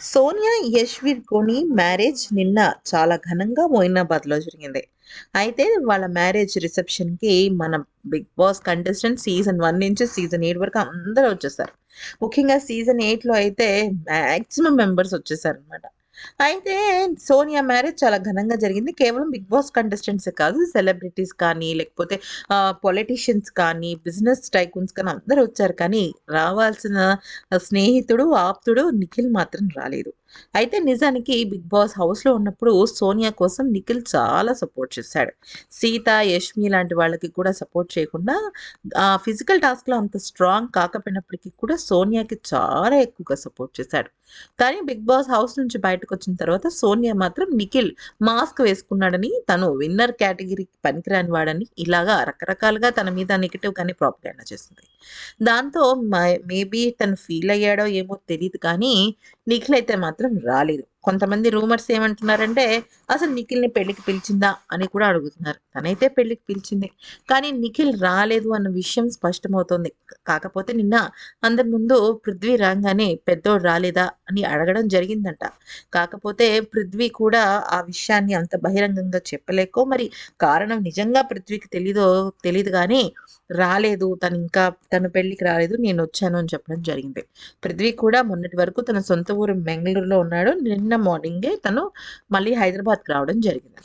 సోనియా యశ్వీర్ కోని మ్యారేజ్ నిన్న చాలా ఘనంగా మోయినాబాద్లో జరిగింది. అయితే వాళ్ళ మ్యారేజ్ రిసెప్షన్కి మన big boss contestant season one నుంచి సీజన్ ఎయిట్ వరకు అందరూ వచ్చేసారు. ముఖ్యంగా సీజన్ ఎయిట్లో అయితే మ్యాక్సిమం మెంబర్స్ వచ్చేసారు అనమాట అయితే సోనియా మ్యారేజ్ చాలా ఘనంగా జరిగింది. కేవలం బిగ్ బాస్ కంటెస్టెంట్స్ కాదు సెలబ్రిటీస్ కానీ లేకపోతే పొలిటీషియన్స్ కానీ బిజినెస్ టైకూన్స్ కానీ అందరూ వచ్చారు. కానీ రావాల్సిన స్నేహితుడు ఆప్తుడు నిఖిల్ మాత్రం రాలేదు. అయితే నిజానికి బిగ్ బాస్ హౌస్లో ఉన్నప్పుడు సోనియా కోసం నిఖిల్ చాలా సపోర్ట్ చేశాడు. సీత యష్మి లాంటి వాళ్ళకి కూడా సపోర్ట్ చేయకుండా ఆ ఫిజికల్ టాస్క్లో అంత స్ట్రాంగ్ కాకపోయినప్పటికీ కూడా సోనియాకి చాలా ఎక్కువగా సపోర్ట్ చేశాడు. కానీ బిగ్ బాస్ హౌస్ నుంచి బయటకు వచ్చిన తర్వాత సోనియా మాత్రం నిఖిల్ మాస్క్ వేసుకున్నాడని తను విన్నర్ కేటగిరీకి పనికిరాని వాడని ఇలాగా రకరకాలుగా తన మీద నెగిటివ్ కానీ ప్రాపగండా చేసింది. దాంతో మేబీ తను ఫీల్ అయ్యాడో ఏమో తెలియదు కానీ నిఖిల్ అయితే మాత్రం మాత్రం రాలేదు. కొంతమంది రూమర్స్ ఏమంటున్నారంటే అసలు నిఖిల్ని పెళ్ళికి పిలిచిందా? అని కూడా అడుగుతున్నారు. తనైతే పెళ్ళికి పిలిచింది. కానీ నిఖిల్ రాలేదు అన్న విషయం స్పష్టమవుతోంది. కాకపోతే నిన్న అందరి ముందు పృథ్వీ రాగానే పెద్దోడు రాలేదా? అని అడగడం జరిగిందంట. కాకపోతే పృథ్వీ కూడా ఆ విషయాన్ని అంత బహిరంగంగా చెప్పలేకో మరి కారణం నిజంగా పృథ్వీకి తెలీదో తెలియదు కానీ రాలేదు. తను ఇంకా తన పెళ్ళికి రాలేదు నేను వచ్చాను అని చెప్పడం జరిగింది. పృథ్వీ కూడా మొన్నటి వరకు తన సొంత ఊరు బెంగళూరులో ఉన్నాడు. నిన్న నిన్న మార్నింగే తను మళ్ళీ హైదరాబాద్కి రావడం జరిగింది